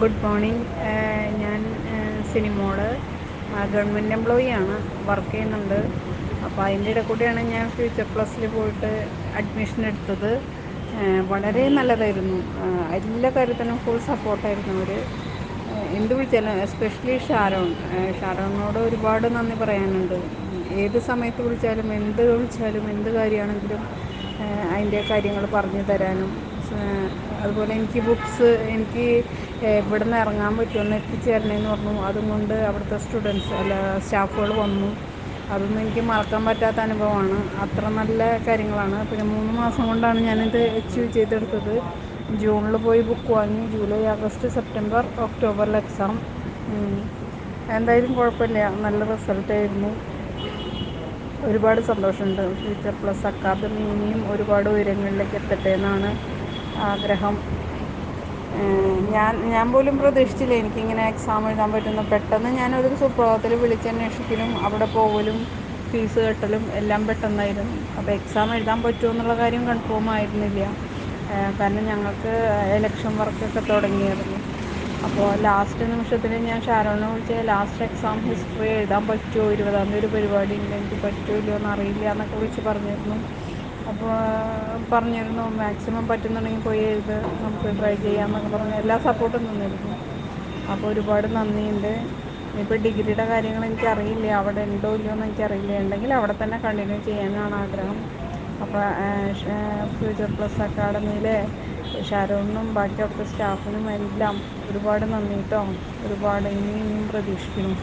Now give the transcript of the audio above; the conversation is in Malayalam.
ഗുഡ് മോർണിംഗ് ഞാൻ സിനിമോൾ ഗവൺമെന്റ് എംപ്ലോയി ആണ് വർക്ക് ചെയ്യുന്നുണ്ട്. അപ്പോൾ അതിന്റെ ഇടയിൽ കൂടിയാണ് ഞാൻ ഫ്യൂച്ചർ പ്ലസ്സിൽ പോയിട്ട് അഡ്മിഷൻ എടുത്തത്. വളരെ നല്ലതായിരുന്നു. എല്ലാ കാര്യത്തിനും ഫുൾ സപ്പോർട്ടായിരുന്നു അവർ എന്ത് വിളിച്ചാലും എസ്പെഷ്യലി ഷാരോൺ. ഷാരോണിനോട് ഒരുപാട് നന്ദി പറയാനുണ്ട്. ഏത് സമയത്ത് വിളിച്ചാലും എന്ത് വിളിച്ചാലും എന്ത് കാര്യമാണെങ്കിലും അതിന്റെ കാര്യങ്ങൾ പറഞ്ഞു തരാനും അതുപോലെ എനിക്ക് ബുക്സ് എനിക്ക് ഇവിടെ നിന്ന് ഇറങ്ങാൻ പറ്റുമെന്ന് എത്തിച്ചേരണേന്ന് പറഞ്ഞു. അതും കൊണ്ട് അവിടുത്തെ സ്റ്റുഡൻസ് അല്ല സ്റ്റാഫുകൾ വന്നു. അതൊന്നും എനിക്ക് മറക്കാൻ പറ്റാത്ത അനുഭവമാണ്. അത്ര നല്ല കാര്യങ്ങളാണ്. പിന്നെ മൂന്ന് മാസം കൊണ്ടാണ് ഞാനിത് അച്ചീവ് ചെയ്തെടുത്തത്. ജൂണിൽ പോയി ബുക്ക് വാങ്ങി. ജൂലൈ ആഗസ്റ്റ് സെപ്റ്റംബർ ഒക്ടോബറിൽ എക്സാം എന്തായാലും കുഴപ്പമില്ല. നല്ല റിസൾട്ടായിരുന്നു ഒരുപാട് സന്തോഷമുണ്ട്. ഫ്യൂച്ചർ പ്ലസ് അക്കാദമി ഇനിയും ഒരുപാട് ഉയരങ്ങളിലേക്ക് എത്തട്ടെ എന്നാണ് ആഗ്രഹം. ഞാൻ ഞാൻ പോലും പ്രതീക്ഷിച്ചില്ല എനിക്കിങ്ങനെ എക്സാം എഴുതാൻ പറ്റുന്ന പെട്ടെന്ന് ഞാൻ ഞാനൊരു സുപ്രഭാതത്തിൽ വിളിച്ചന്വേഷിക്കലും അവിടെ പോകലും ഫീസ് കെട്ടലും എല്ലാം പെട്ടെന്നായിരുന്നു. അപ്പോൾ എക്സാം എഴുതാൻ പറ്റുമോ എന്നുള്ള കാര്യം കൺഫേം ആയിരുന്നില്ല. കാരണം ഞങ്ങൾക്ക് എലക്ഷൻ വർക്കൊക്കെ തുടങ്ങിയായിരുന്നു അപ്പോൾ ലാസ്റ്റ് നിമിഷത്തിൽ ഞാൻ ഷാരോണിനെ വിളിച്ച് ലാസ്റ്റ് എക്സാം ഹിസ്റ്ററി എഴുതാൻ പറ്റുമോ? ഇരുപതാം തീയതി ഒരു പരിപാടി ഉണ്ട് എനിക്ക് പറ്റുമോ ഇല്ലയോ എന്നറിയില്ല എന്നൊക്കെ വിളിച്ച് പറഞ്ഞിരുന്നു. അപ്പോൾ പറഞ്ഞിരുന്നു മാക്സിമം പറ്റുന്നുണ്ടെങ്കിൽ പോയി എഴുത് നമുക്ക് ട്രൈ ചെയ്യാമെന്നൊക്കെ പറഞ്ഞ് എല്ലാ സപ്പോർട്ടും തന്നിരുന്നു. അപ്പോൾ ഒരുപാട് നന്ദിയുണ്ട്. ഇപ്പോൾ ഡിഗ്രിയുടെ കാര്യങ്ങൾ എനിക്കറിയില്ല അവിടെ ഉണ്ടോ ഇല്ലയോ എന്ന് എനിക്കറിയില്ല ഉണ്ടെങ്കിൽ അവിടെ തന്നെ കണ്ടിന്യൂ ചെയ്യാനാണ് ആഗ്രഹം. അപ്പോൾ ഫ്യൂച്ചർ പ്ലസ് അക്കാഡമിയിലെ ഷാരോണിനും ബാക്കി അവിടുത്തെ സ്റ്റാഫിനും എല്ലാം ഒരുപാട് നന്ദി കേട്ടോ ഒരുപാട് ഇനിയും ഇനിയും പ്രതീക്ഷിക്കുന്നു.